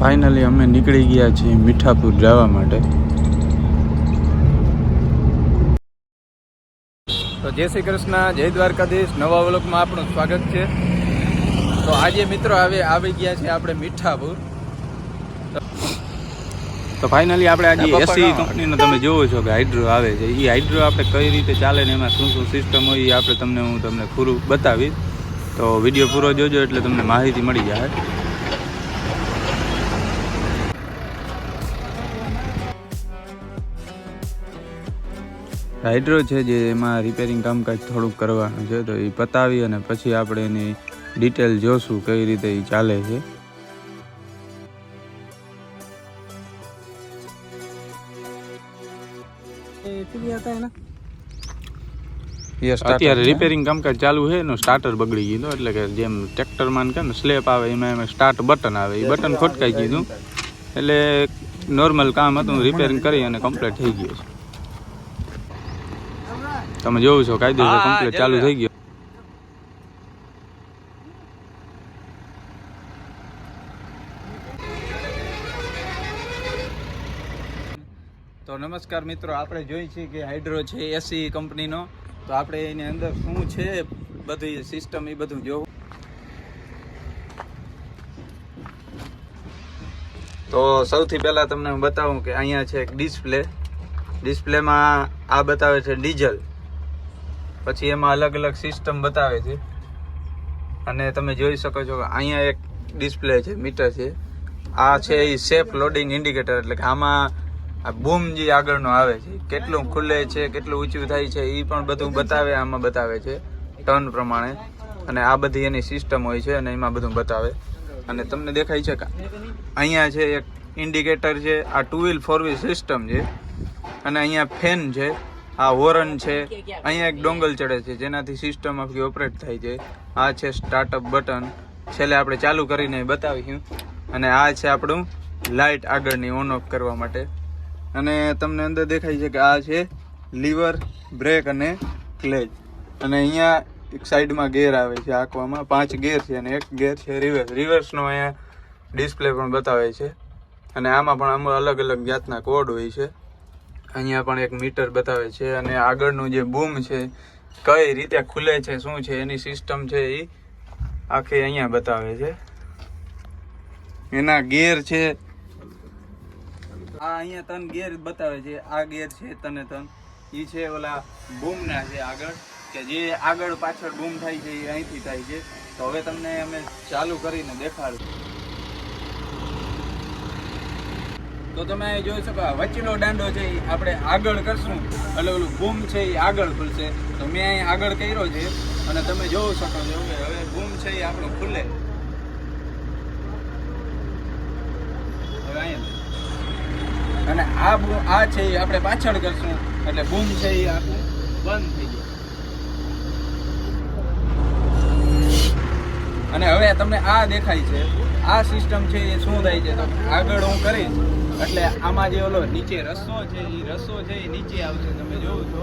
Finally અમે નીકળી ગયા છીએ મીઠાપુર જવા માટે. તો જય શ્રી કૃષ્ણ જય દ્વારકાધીશ. નવા વ્લોગમાં આપણું સ્વાગત છે. તો આજે મિત્રો આવે આવી ગયા છે આપણે મીઠાપુર. તો ફાઇનલી આપણે આજે એસી કંપનીનો તમે જોવો છો કે હાઇડ્રો આવે છે. એ હાઇડ્રો આપણે કઈ રીતે ચાલે ને એમાં શું શું સિસ્ટમ હોય એ આપણે તમને હું તમને પૂરું બતાવીશ. તો વીડિયો પૂરો જોજો એટલે તમને માહિતી મળી જાય. હાઇડ્રો છે જે એમાં રિપેરિંગ કામકાજ થોડુંક કરવાનું છે તો એ પતાવી અને પછી આપણે એની ડિટેલ જોશું કઈ રીતે એ ચાલે છે. અત્યારે રિપેરિંગ કામકાજ ચાલુ છે એનું સ્ટાર્ટર બગડી ગયું એટલે કે જેમ ટ્રેક્ટરમાં કે ને સ્લેપ આવે એમાં એમાં સ્ટાર્ટ બટન આવે એ બટન ખોટકાઈ ગયું એટલે નોર્મલ કામ હતું રિપેરિંગ કરી અને કમ્પ્લીટ થઈ ગયું છે. તમે જોવો છો કાયદેસર કમ્પ્લીટ ચાલુ થઈ ગયો. તો નમસ્કાર મિત્રો આપણે જોઈ છીએ કે હાઇડ્રો છે એસી કંપનીનો. તો આપણે એની અંદર શું છે બધી સિસ્ટમ એ બધું જોવું. તો સૌથી પહેલાં તમને હું બતાવું કે અહીંયા છે એક ડિસ્પ્લે ડિસ્પ્લેમાં આ બતાવે છે ડીઝલ. પછી એમાં અલગ અલગ સિસ્ટમ બતાવે છે. અને તમે જોઈ શકો છો અહીંયા એક ડિસ્પ્લે છે મીટર છે. આ છે એ સેફ લોડિંગ ઇન્ડિકેટર એટલે કે આમાં આ બૂમ જે આગળનો આવે છે, કેટલું ખુલે છે, કેટલું ઊંચું થાય છે એ પણ બધું બતાવે, આમાં બતાવે છે ટર્ન પ્રમાણે. અને આ બધી એની સિસ્ટમ હોય છે અને એમાં બધું બતાવે. અને તમને દેખાય છે કે અહીંયા છે એક ઇન્ડિકેટર છે, આ two wheel four wheel system છે. અને અહીંયા ફેન છે. આ હોરન છે. અહીંયા એક ડોંગલ ચડે છે જેનાથી સિસ્ટમ આખી ઓપરેટ થાય છે. આ છે સ્ટાર્ટઅપ બટન છેલ્લે આપણે ચાલુ કરીને બતાવીશું. અને આ છે આપણું લાઇટ આગળની ઓન ઓફ કરવા માટે. અને તમને અંદર દેખાય છે કે આ છે લીવર બ્રેક અને ક્લેચ અને અહીંયા એક સાઈડમાં ગેર આવે છે આંકવામાં પાંચ ગેર છે અને એક ગેર છે રિવર્સ રિવર્સનો અહીંયા ડિસ્પ્લે પણ બતાવે છે. અને આમાં પણ અમુક અલગ અલગ જાતના કોડ હોય છે. અહીંયા પણ એક મીટર બતાવે છે અને આગળનું જે બૂમ છે, કઈ રીતે ખુલે છે, શું છે, એની સિસ્ટમ છે એ આખી અહીંયા બતાવે છે. એના ગેર છે, આ અહીંયા તન ગેર બતાવે છે. આ ગેર છે તને તન. એ છે ઓલા બૂમના છે આગળ, કે જે આગળ પાછળ બૂમ થાય છે એ અહીંથી થાય છે. તો હવે તમને અમે ચાલુ કરીને દેખાડું તો તમે અહીં જોઈ શકો વચ્ચેનો દાંડો છે એ આપણે આગળ કરશું. એટલે ઓલું બૂમ છે એ આગળ ખુલશે. તો મેં અહીં આગળ કર્યો છે, અને તમે જોઈ શકો છો કે હવે બૂમ છે એ આપણું ખુલે. હવે અહીંયા. અને આ બૂ- આ છે એ આપણે પાછળ કરશું, એટલે બૂમ છે એ આપણું બંધ થઈ જાય અને હવે તમને આ દેખાય છે આ સિસ્ટમ છે એ શું થાય છે તો આગળ હું કરીશ. એટલે આમાં જે ઓલો નીચે રસ્સો છે એ રસ્સો છે એ નીચે આવશે. તમે જોવો છો?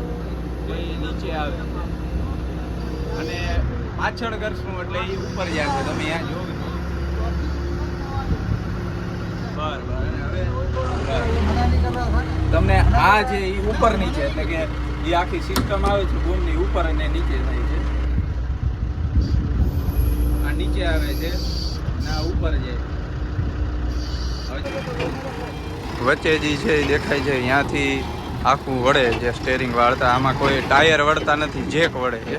તો એ નીચે આવે. અને પાછળ કરશું એટલે એ ઉપર જશે. તમે અહીંયા જોવો છો? તમને આ જે એ ઉપરની છે, એટલે કે એ આખી સિસ્ટમ આવે છે બૂમની ઉપર અને નીચે થાય છે. આ નીચે આવે છે. વચ્ચે જે છે દેખાય છે ત્યાંથી આખું વળે છે સ્ટેરિંગ વાળતા, આમાં કોઈ ટાયર વળતા નથી, જેક વળે છે.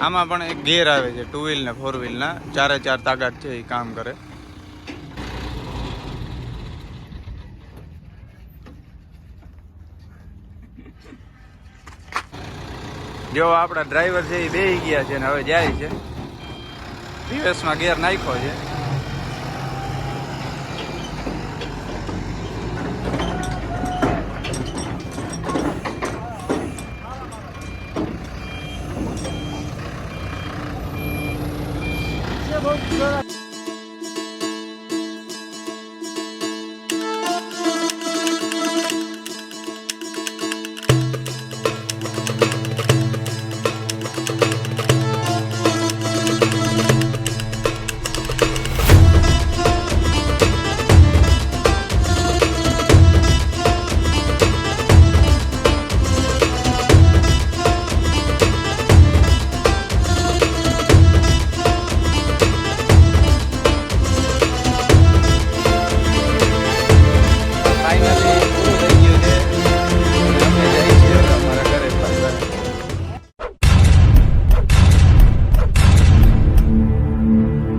આમાં પણ એક ગેર આવે છે ટુ વ્હીલ ને ફોર વ્હીલના ચારે ચાર તાકાત છે એ કામ કરે. જો આપણા ડ્રાઈવર છે એ બેહી ગયા છે ને હવે જાય છે. દિવસમાં ગેર નાખ્યો છે. Vamos,